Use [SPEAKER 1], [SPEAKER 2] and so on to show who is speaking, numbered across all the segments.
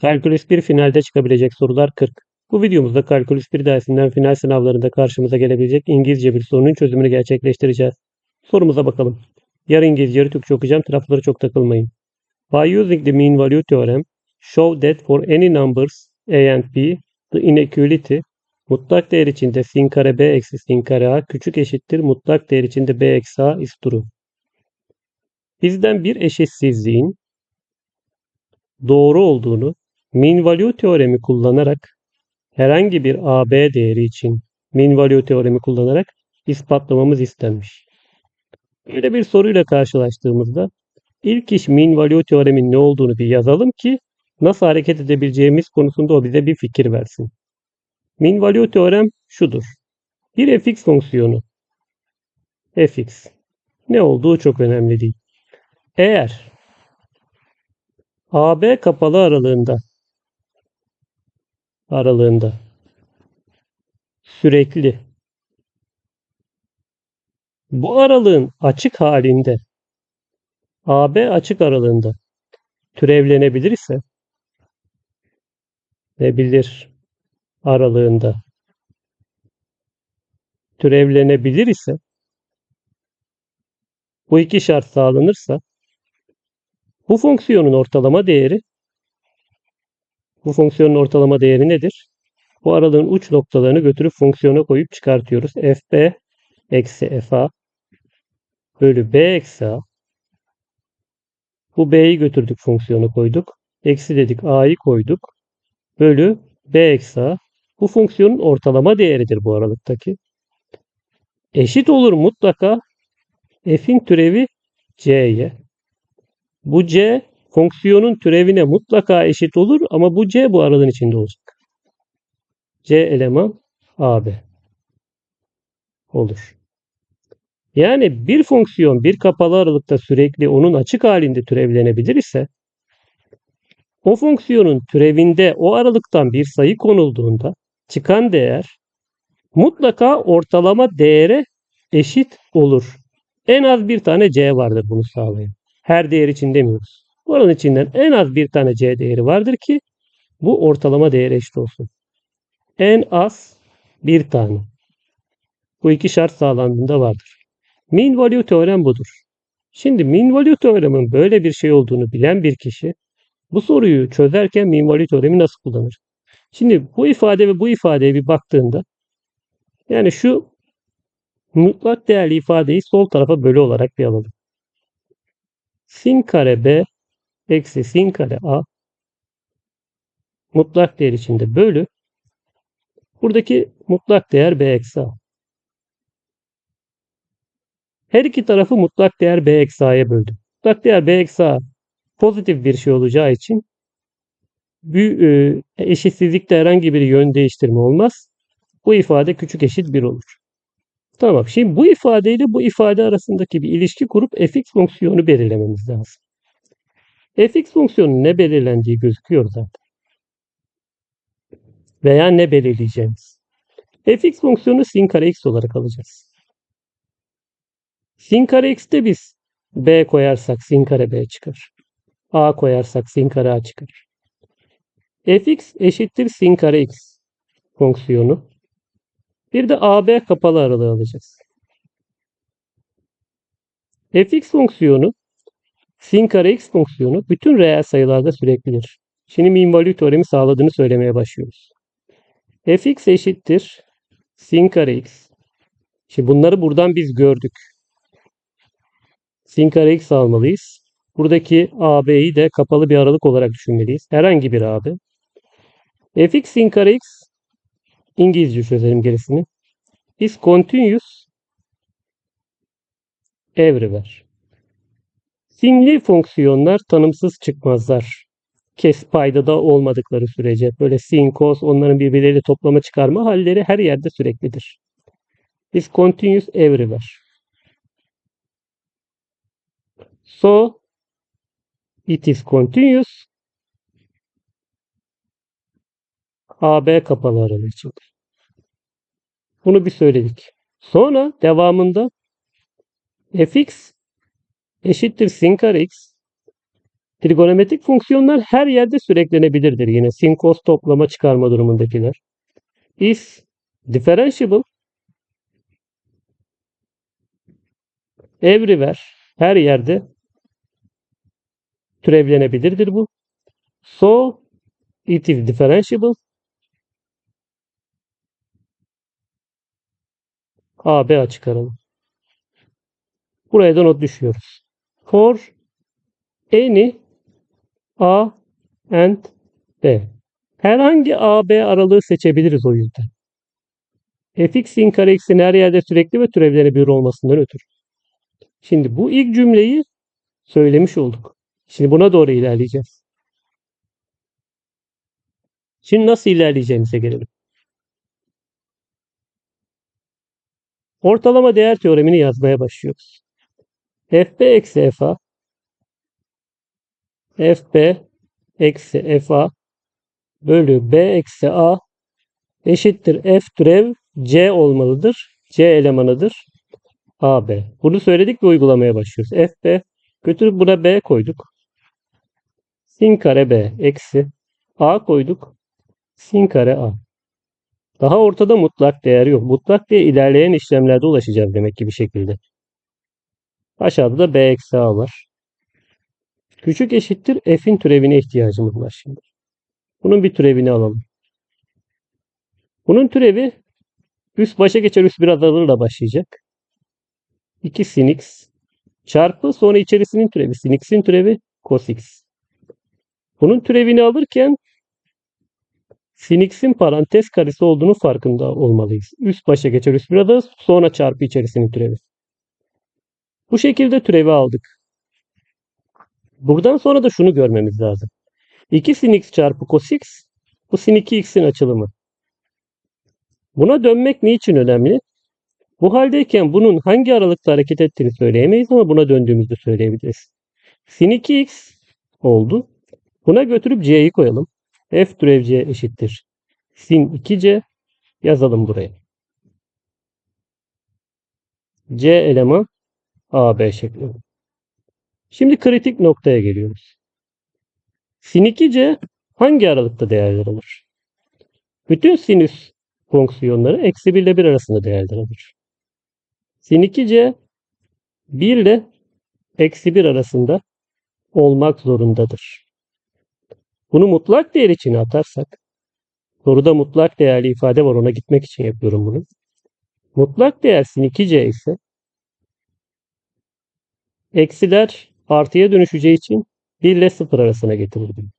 [SPEAKER 1] Kalkülüs 1 finalde çıkabilecek sorular 40. Bu videomuzda Kalkülüs 1 dersinden final sınavlarında karşımıza gelebilecek İngilizce bir sorunun çözümünü gerçekleştireceğiz. Sorumuza bakalım. Yarı İngilizce yarı Türkçe okuyacağım. Taraflara çok takılmayın. By using the mean value theorem, show that for any numbers a and b, the inequality mutlak değer içinde sin kare b eksi sin kare a küçük eşittir mutlak değer içinde b eksi a is true. Bizden bir eşitsizliğin doğru olduğunu mean value teoremi kullanarak herhangi bir AB değeri için mean value teoremi kullanarak ispatlamamız istenmiş. Böyle bir soruyla karşılaştığımızda ilk iş mean value teoremin ne olduğunu bir yazalım ki nasıl hareket edebileceğimiz konusunda o bize bir fikir versin. Mean value teorem şudur. Bir fx fonksiyonu fx ne olduğu çok önemli değil. Eğer AB kapalı aralığında aralığında. Sürekli. Bu aralığın açık halinde AB açık aralığında türevlenebilir ise ve bilir aralığında? Türevlenebilir ise bu iki şart sağlanırsa bu fonksiyonun ortalama değeri bu fonksiyonun ortalama değeri nedir? Bu aralığın uç noktalarını götürüp fonksiyona koyup çıkartıyoruz. fb eksi fa bölü b eksi a. Bu b'yi götürdük fonksiyona koyduk. Eksi dedik a'yı koyduk. Bölü b eksi a. Bu fonksiyonun ortalama değeridir bu aralıktaki. Eşit olur mutlaka f'in türevi c'ye. Bu c fonksiyonun türevine mutlaka eşit olur ama bu c bu aralığın içinde olacak. c eleman ab olur. Yani bir fonksiyon bir kapalı aralıkta sürekli onun açık halinde türevlenebilir ise o fonksiyonun türevinde o aralıktan bir sayı konulduğunda çıkan değer mutlaka ortalama değere eşit olur. En az bir tane c vardır bunu sağlayan. Her değer için demiyoruz. Bunun içinden en az bir tane c değeri vardır ki bu ortalama değere eşit olsun. En az bir tane. Bu iki şart sağlandığında vardır. Mean value teorem budur. Şimdi mean value teoremin böyle bir şey olduğunu bilen bir kişi bu soruyu çözerken mean value teoremi nasıl kullanır? Şimdi bu ifade ve bu ifadeye bir baktığında yani şu mutlak değerli ifadeyi sol tarafa bölü olarak bir alalım. Sin kare b eksi sin kare a mutlak değer içinde bölü buradaki mutlak değer b eksi a. Her iki tarafı mutlak değer b eksi a'ya böldüm. Mutlak değer b eksi a pozitif bir şey olacağı için e, eşitsizlikte herhangi bir yön değiştirme olmaz. Bu ifade küçük eşit 1 olur. Tamam. Şimdi bu ifadeyle bu ifade arasındaki bir ilişki kurup fx fonksiyonu belirlememiz lazım. Fx fonksiyonu ne belirlendiği gözüküyor zaten. Veya ne belirleyeceğimiz. fx fonksiyonu sin kare x olarak alacağız. Sin kare x'te biz b koyarsak sin kare b çıkar. a koyarsak sin kare a çıkar. fx eşittir sin kare x fonksiyonu. Bir de AB kapalı aralığı alacağız. fx fonksiyonu sin kare x fonksiyonu bütün reel sayılarda süreklidir. Şimdi mean value teoremi sağladığını söylemeye başlıyoruz. fx eşittir sin kare x. Şimdi bunları buradan biz gördük. Sin kare x almalıyız. Buradaki AB'yi de kapalı bir aralık olarak düşünmeliyiz. Herhangi bir AB. fx sin kare x İngilizce çözelim gerisini. Is continuous everywhere. Simli fonksiyonlar tanımsız çıkmazlar. Kes paydada olmadıkları sürece böyle sin, cos onların birbirleriyle toplama çıkarma halleri her yerde süreklidir. Is continuous everywhere. So it is continuous AB kapalı aralığı içindir. Bunu bir söyledik. Sonra devamında fx eşittir sin kare x Trigonometrik fonksiyonlar her yerde süreklenebilirdir. Yine sin, cos toplama çıkarma durumundakiler. Is differentiable everywhere her yerde türevlenebilirdir bu. So it is differentiable AB açık aralı. Buraya da not düşüyoruz. For any A and B. Herhangi AB aralığı seçebiliriz o yüzden. fx'in kare x'in her yerde sürekli ve türevlenebilir olmasından ötürü. Şimdi bu ilk cümleyi söylemiş olduk. Şimdi buna doğru ilerleyeceğiz. Şimdi nasıl ilerleyeceğimize gelelim. Ortalama değer teoremini yazmaya başlıyoruz. Fb eksi fa fb eksi fa bölü b eksi a eşittir f türev c olmalıdır. c elemanıdır. ab. Bunu söyledik ve uygulamaya başlıyoruz. fb götürüp buna b koyduk. sin kare b eksi a koyduk. Sin kare a. Daha ortada mutlak değer yok. Mutlak değer ilerleyen işlemlerde ulaşacağız demek ki bir şekilde. Aşağıda da b eksi a var. Küçük eşittir f'in türevine ihtiyacımız var şimdi. Bunun bir türevini alalım. Bunun türevi üst başa geçer üst bir azalırla başlayacak. 2 sin x çarpı sonra içerisinin türevi sin x'in türevi cos x. Bunun türevini alırken sin x'in parantez karesi olduğunu farkında olmalıyız. Üst başa geçer üst bir adı sonra çarpı içerisinin türevi. Bu şekilde türevi aldık. Buradan sonra da şunu görmemiz lazım. 2 sin x çarpı cos x bu sin 2x'in açılımı. Buna dönmek niçin önemli? Bu haldeyken bunun hangi aralıkta hareket ettiğini söyleyemeyiz ama buna döndüğümüzde söyleyebiliriz. Sin 2x oldu. Buna götürüp c'yi koyalım. f türev c eşittir. Sin 2c yazalım buraya. c eleman AB şeklinde. Şimdi kritik noktaya geliyoruz. Sin 2c hangi aralıkta değerler alır? Bütün sinüs fonksiyonları eksi 1 ile 1 arasında değerler alır. Sin 2c 1 ile eksi 1 arasında olmak zorundadır. Bunu mutlak değer içine atarsak, soruda mutlak değerli ifade var ona gitmek için yapıyorum bunu. Mutlak değer sin 2c ise eksiler artıya dönüşeceği için 1 ile 0 arasına getirildim.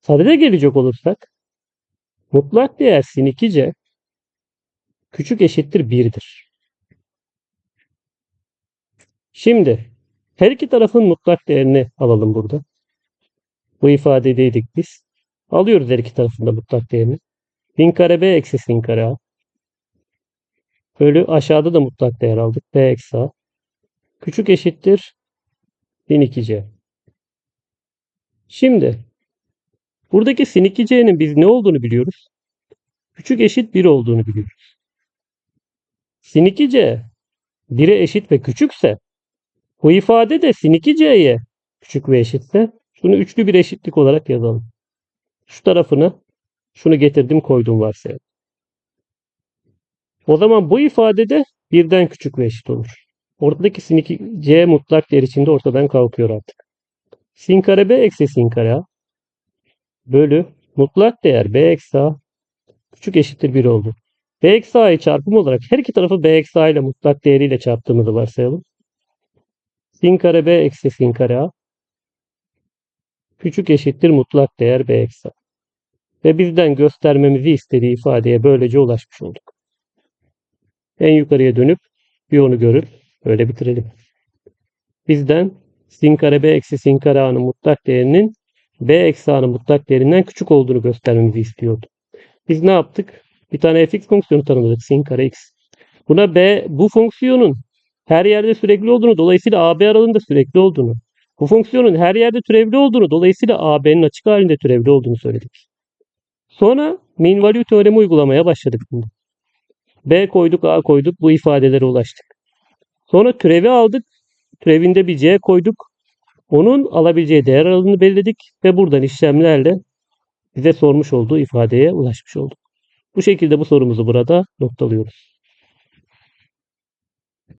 [SPEAKER 1] Sadede gelecek olursak mutlak değer sin 2c küçük eşittir 1'dir. Şimdi her iki tarafın mutlak değerini alalım burada. Bu ifadedeydik biz. Alıyoruz her iki tarafında mutlak değerini. Sin kare b eksi sin kare a. Bölü aşağıda da mutlak değer aldık. b eksi a. Küçük eşittir 1002c. Şimdi buradaki sin 2c'nin biz ne olduğunu biliyoruz. Küçük eşit 1 olduğunu biliyoruz. Sin 2c 1'e eşit ve küçükse bu ifade de sin 2c'ye küçük ve eşitse şunu üçlü bir eşitlik olarak yazalım. Şu tarafını şunu getirdim koydum varsayalım. O zaman bu ifadede birden küçük ve eşit olur. Ortadaki sin 2c mutlak değer içinde ortadan kalkıyor artık. Sin kare b eksi sin kare a bölü mutlak değer b eksi a küçük eşittir 1 oldu. b eksi a'yı çarpım olarak her iki tarafı b eksi a ile mutlak değeriyle çarptığımızı varsayalım. Sin kare b eksi sin kare a küçük eşittir mutlak değer b eksi a. Ve bizden göstermemizi istediği ifadeye böylece ulaşmış olduk. En yukarıya dönüp bir onu görüp öyle bitirelim. Bizden sin kare b eksi sin kare a'nın mutlak değerinin b eksi a'nın mutlak değerinden küçük olduğunu göstermemizi istiyordu. Biz ne yaptık? Bir tane fx fonksiyonu tanımladık. Sin kare x. Buna b bu fonksiyonun her yerde sürekli olduğunu dolayısıyla AB aralığında sürekli olduğunu bu fonksiyonun her yerde türevli olduğunu dolayısıyla AB'nin açık halinde türevli olduğunu söyledik. Sonra mean value teoremi uygulamaya başladık. B koyduk, A koyduk, bu ifadelere ulaştık. Sonra türevi aldık. Türevinde bir C koyduk. Onun alabileceği değer aralığını belirledik ve buradan işlemlerle bize sormuş olduğu ifadeye ulaşmış olduk. Bu şekilde bu sorumuzu burada noktalıyoruz.